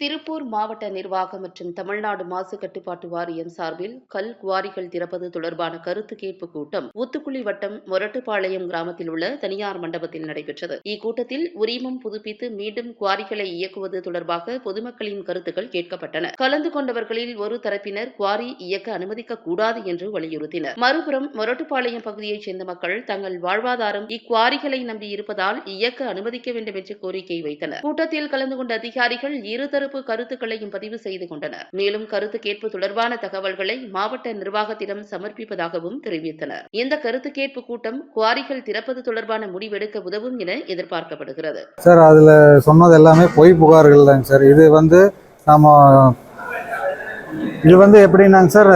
திருப்பூர் மாவட்ட நிர்வாகம் மற்றும் தமிழ்நாடு மாசு கட்டுப்பாட்டு வாரியம் சார்பில் கல் குவாரிகள் திறப்பது தொடர்பான கருத்து கேட்பு கூட்டம் ஊத்துக்குளி வட்டம் மொரட்டுப்பாளையம் கிராமத்தில் உள்ள தனியார் மண்டபத்தில் நடைபெற்றது. இக்கூட்டத்தில் உரிமம் புதுப்பித்து மீண்டும் குவாரிகளை இயக்குவது தொடர்பாக பொதுமக்களின் கருத்துக்கள் கேட்கப்பட்டன. கலந்து கொண்டவர்களில் ஒரு தரப்பினர் குவாரி இயக்க அனுமதிக்க கூடாது என்று வலியுறுத்தினர். மறுபுறம் மொரட்டுப்பாளையம் பகுதியைச் சேர்ந்த மக்கள் தங்கள் வாழ்வாதாரம் இக்குவாரிகளை நம்பி இருப்பதால் இயக்க அனுமதிக்க வேண்டும் என்று கோரிக்கை வைத்தனர். கூட்டத்தில் கலந்து கொண்ட அதிகாரிகள் இருதரப்பு கருத்துக்களையும் பதிவு செய்து கொண்டனர். மேலும் கருத்து கேட்பு தொடர்பான தகவல்களை மாவட்ட நிர்வாகத்திடம் சமர்ப்பிப்பதாகவும் தெரிவித்தனர். இந்த கருத்து கேட்பு கூட்டம் குவாரிகள் திறப்பது தொடர்பான முடிவெடுக்க உதவும் என எதிர்பார்க்கப்படுகிறது. சார் அதில் சொன்னது எல்லாமே பொய் புகார்கள் தாங்க சார். இது வந்து நம்ம இது வந்து எப்படின்னாங்க சார்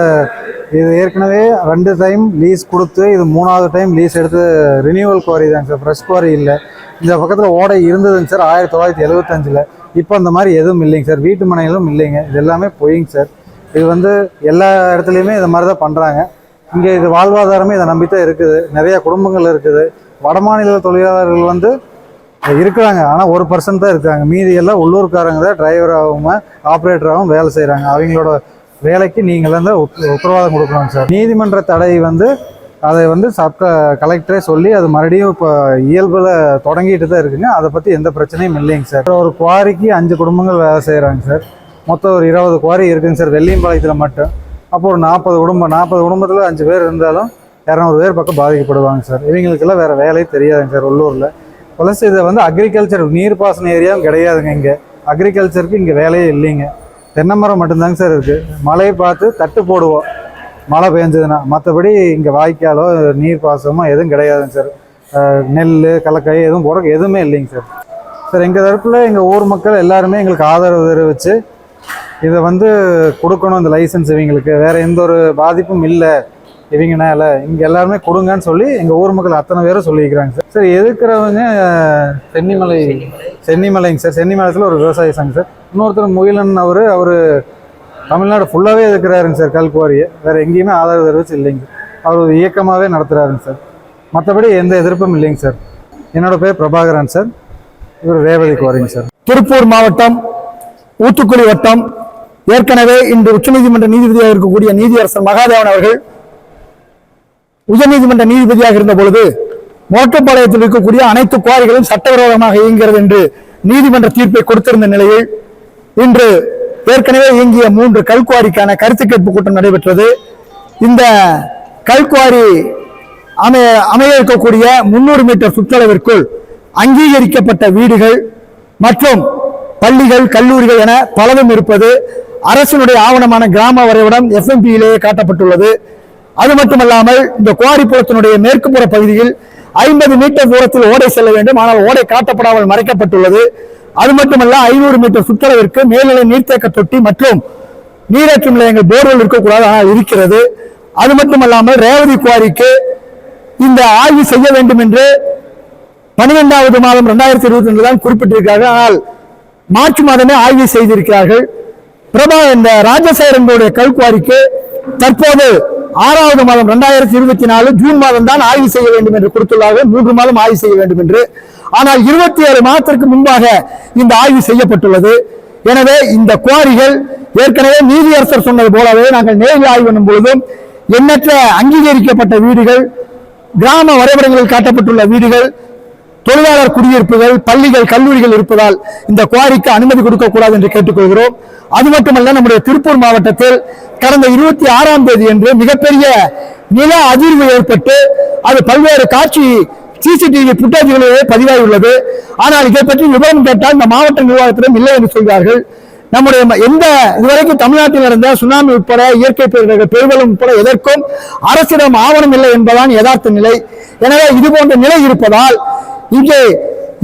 இது ஏற்கனவே ரெண்டு டைம் லீஸ் கொடுத்து இது மூணாவது டைம் லீஸ் எடுத்து ரினியூவல் குவாரி தாங்க சார். ஃப்ரெஷ் குவாரி இல்லை. இந்த பக்கத்தில் ஓடை இருந்ததுங்க சார் ஆயிரத்தி தொள்ளாயிரத்தி எழுபத்தஞ்சில் இப்போ அந்த மாதிரி எதுவும் இல்லைங்க சார். வீட்டு மனைகளும் இல்லைங்க. இது எல்லாமே பொய்ங்க சார். இது வந்து எல்லா இடத்துலையுமே இதை மாதிரி தான் பண்ணுறாங்க இங்கே இது வாழ்வாதாரமே இதை நம்பி தான் இருக்குது. நிறைய குடும்பங்கள் இருக்குது. வடமாநில தொழிலாளர்கள் வந்து இருக்கிறாங்க. ஆனால் ஒரு பர்சன்ட் தான் இருக்காங்க மீதி எல்லாம் உள்ளூர்காரங்க தான் டிரைவராகவும் ஆப்ரேட்டராகவும் வேலை செய்கிறாங்க அவங்களோட வேலைக்கு நீங்கள் தான் உத்- உத்தரவாதம் கொடுக்கணும் சார். நீதிமன்ற தடை வந்து அதை வந்து சட்ட கலெக்டரே சொல்லி அது மறுபடியும் இப்போ இயல்பில் தொடங்கிட்டு தான் இருக்குங்க. அதை பற்றி எந்த பிரச்சனையும் இல்லைங்க சார் ஒரு குவாரிக்கு அஞ்சு குடும்பங்கள் வேலை செய்கிறாங்க சார் மொத்தம் ஒரு இருபது குவாரி இருக்குங்க சார் வெள்ளியம்பாளையத்தில் மட்டும். அப்போ ஒரு நாற்பது குடும்பம் நாற்பது குடும்பத்தில் அஞ்சு பேர் இருந்தாலும் இரநூறு பேர் பக்கம் பாதிக்கப்படுவாங்க சார் இவங்களுக்கெல்லாம் வேறு வேலையே தெரியாதுங்க சார் உள்ளூரில். ப்ளஸ் இதை வந்து அக்ரிகல்ச்சர் நீர்ப்பாசன ஏரியாவும் கிடையாதுங்க இங்கே. அக்ரிகல்ச்சருக்கு இங்கே வேலையே இல்லைங்க. தென்னை மரம் மட்டும்தாங்க சார் இருக்குது மழையை பார்த்து தட்டு போடுவோம். மழை பெஞ்சதுன்னா மற்றபடி இங்கே வாய்க்காலோ நீர் பாசமோ எதுவும் கிடையாதுங்க சார் நெல் கலக்காய் எதுவும் போட எதுவுமே இல்லைங்க சார் சார் எங்கள் தரப்பில் எங்கள் ஊர் மக்கள் எல்லாருமே எங்களுக்கு ஆதரவு தெரிவித்து இதை வந்து கொடுக்கணும் இந்த லைசன்ஸ் இவங்களுக்கு. வேறு எந்த ஒரு பாதிப்பும் இல்லை. இவங்கனால இங்கே எல்லாருமே கொடுங்கன்னு சொல்லி எங்கள் ஊர் மக்கள் அத்தனை பேரும் சொல்லியிருக்கிறாங்க சார் சார் எதுக்குறவங்க சென்னிமலை சென்னிமலைங்க சார் சென்னிமலைத்தில் ஒரு விவசாய சங்கம் சார் இன்னொருத்தர் முகிலன் அவர் அவர் தமிழ்நாடு ஃபுல்லாகவே இருக்கிறாருங்க சார் கல்குவாரியை வேறு எங்கேயுமே ஆதரவு தெரிவிச்சு இல்லைங்க. அவர் ஒரு இயக்கமாகவே நடத்துகிறாருங்க சார். மற்றபடி எந்த எதிர்ப்பும் இல்லைங்க சார். என்னோட பேர் பிரபாகரன் சார். இவர் ரேவதி வரீங்க சார். திருப்பூர் மாவட்டம் ஊத்துக்குளி வட்டம் ஏற்கனவே இன்று உச்சநீதிமன்ற நீதிபதியாக இருக்கக்கூடிய நீதியரசர் மகாதேவன் அவர்கள் உயர்நீதிமன்ற நீதிபதியாக இருந்த பொழுது மோட்டப்பாளையத்தில் இருக்கக்கூடிய அனைத்து குவாரிகளும் சட்டவிரோதமாக இயங்குகிறது என்று நீதிமன்ற தீர்ப்பை கொடுத்திருந்த நிலையில் இன்று ஏற்கனவே இயங்கிய மூன்று கல்குவாரிக்கான கருத்து கேட்பு கூட்டம் நடைபெற்றது. இந்த கல்குவாரி அமைய அமைய இருக்கக்கூடிய முன்னூறு மீட்டர் சுற்றளவிற்குள் அங்கீகரிக்கப்பட்ட வீடுகள் மற்றும் பள்ளிகள் கல்லூரிகள் என பலதும் இருப்பது அரசினுடைய ஆவணமான கிராம வரைபடம் எஃப்எம்பியிலேயே காட்டப்பட்டுள்ளது. அது மட்டுமல்லாமல் இந்த குவாரிப்புறத்தினுடைய மேற்கு புற பகுதியில் ஐம்பது மீட்டர் தூரத்தில் ஓடை செல்ல வேண்டும். ஆனால் ஓடை காட்டப்படாமல் மறைக்கப்பட்டுள்ளது. அது மட்டுமல்ல ஐநூறு மீட்டர் சுற்றளவிற்கு மேல்நிலை நீர்த்தேக்க தொட்டி மற்றும் நீரேற்று நிலையங்கள் போர்வெல் இருக்கக்கூடாது ஆனால் இருக்கிறது. அது மட்டுமல்லாமல் ரேவதி குவாரிக்கு இந்த ஆய்வு செய்ய வேண்டும் என்று பனிரெண்டாவது மாதம் ரெண்டாயிரத்தி இருபத்தி ரெண்டு தான் குறிப்பிட்டிருக்கிறார்கள். ஆனால் மார்ச் மாதமே ஆய்வு செய்திருக்கிறார்கள். பிரபா இந்த ராஜசேகரனுடைய கல்குவாரிக்கு தற்போது ஆறாவது மாதம் இரண்டாயிரத்தி இருபத்தி நாலு ஜூன் மாதம் தான் ஆய்வு செய்ய வேண்டும் என்று கொடுத்துள்ளார்கள். மூன்று மாதம் ஆய்வு செய்ய வேண்டும் என்று. ஆனால் இருபத்தி ஏழு மாதத்திற்கு முன்பாக இந்த ஆய்வு செய்யப்பட்டுள்ளது. எனவே இந்த குவாரிகள் ஏற்கனவே நீதியரசர் சொன்னது போலவே நாங்கள் நேரில் ஆய்வு பண்ணும் பொழுதும் எண்ணற்ற அங்கீகரிக்கப்பட்ட வீடுகள் கிராம வரைபடங்களில் காட்டப்பட்டுள்ள வீடுகள் தொழிலாளர் குடியிருப்புகள் பள்ளிகள் கல்லூரிகள் இருப்பதால் இந்த குவாரிக்கு அனுமதி கொடுக்கக்கூடாது என்று கேட்டுக்கொள்கிறோம். அது மட்டுமல்ல நம்முடைய திருப்பூர் மாவட்டத்தில் கடந்த இருபத்தி ஆறாம் தேதி என்று மிகப்பெரிய நில அதிர்வு ஏற்பட்டு அது பல்வேறு காட்சி சிசிடிவி புட்டேஜ்களிலே பதிவாகியுள்ளது. ஆனால் இதை பற்றி விவரம் கேட்டால் இந்த மாவட்ட நிர்வாகத்திடம் இல்லை என்று சொல்கிறார்கள். நம்முடைய எந்த இதுவரைக்கும் தமிழ்நாட்டில் நடந்த சுனாமி உட்பட இயற்கை பேரிடர்கள் பெருவெள்ளம் உட்பட எதற்கும் அரசிடம் ஆவணம் இல்லை என்பதான் யதார்த்த நிலை. எனவே இது போன்ற நிலை இருப்பதால் இங்கே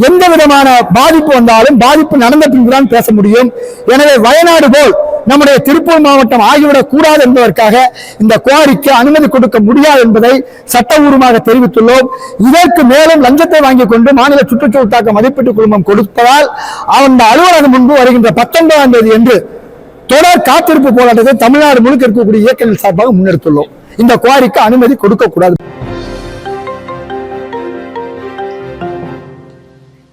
எந்த விதமான பாதிப்பு வந்தாலும் பாதிப்பு நடந்த பின்புதான் பேச முடியும். எனவே வயநாடு போல் நம்முடைய திருப்பூர் மாவட்டம் ஆகிவிடக் கூடாது என்பதற்காக இந்த குவாரிக்கு அனுமதி கொடுக்க முடியாது என்பதை சட்டபூர்வமாக தெரிவித்துள்ளோம். இதற்கு மேலும் லஞ்சத்தை வாங்கிக் கொண்டு மாநில சுற்றுச்சூழல் தாக்க மதிப்பீட்டு குழுமம் கொடுப்பதால் அந்த அலுவலகம் முன்பு வருகின்ற பத்தொன்பதாம் தேதி என்று தொடர் காத்திருப்பு போராட்டத்தை தமிழ்நாடு முழுக்க இருக்கக்கூடிய இயக்கங்கள் சார்பாக முன்னெடுத்துள்ளோம். இந்த குவாரிக்கு அனுமதி கொடுக்கக்கூடாது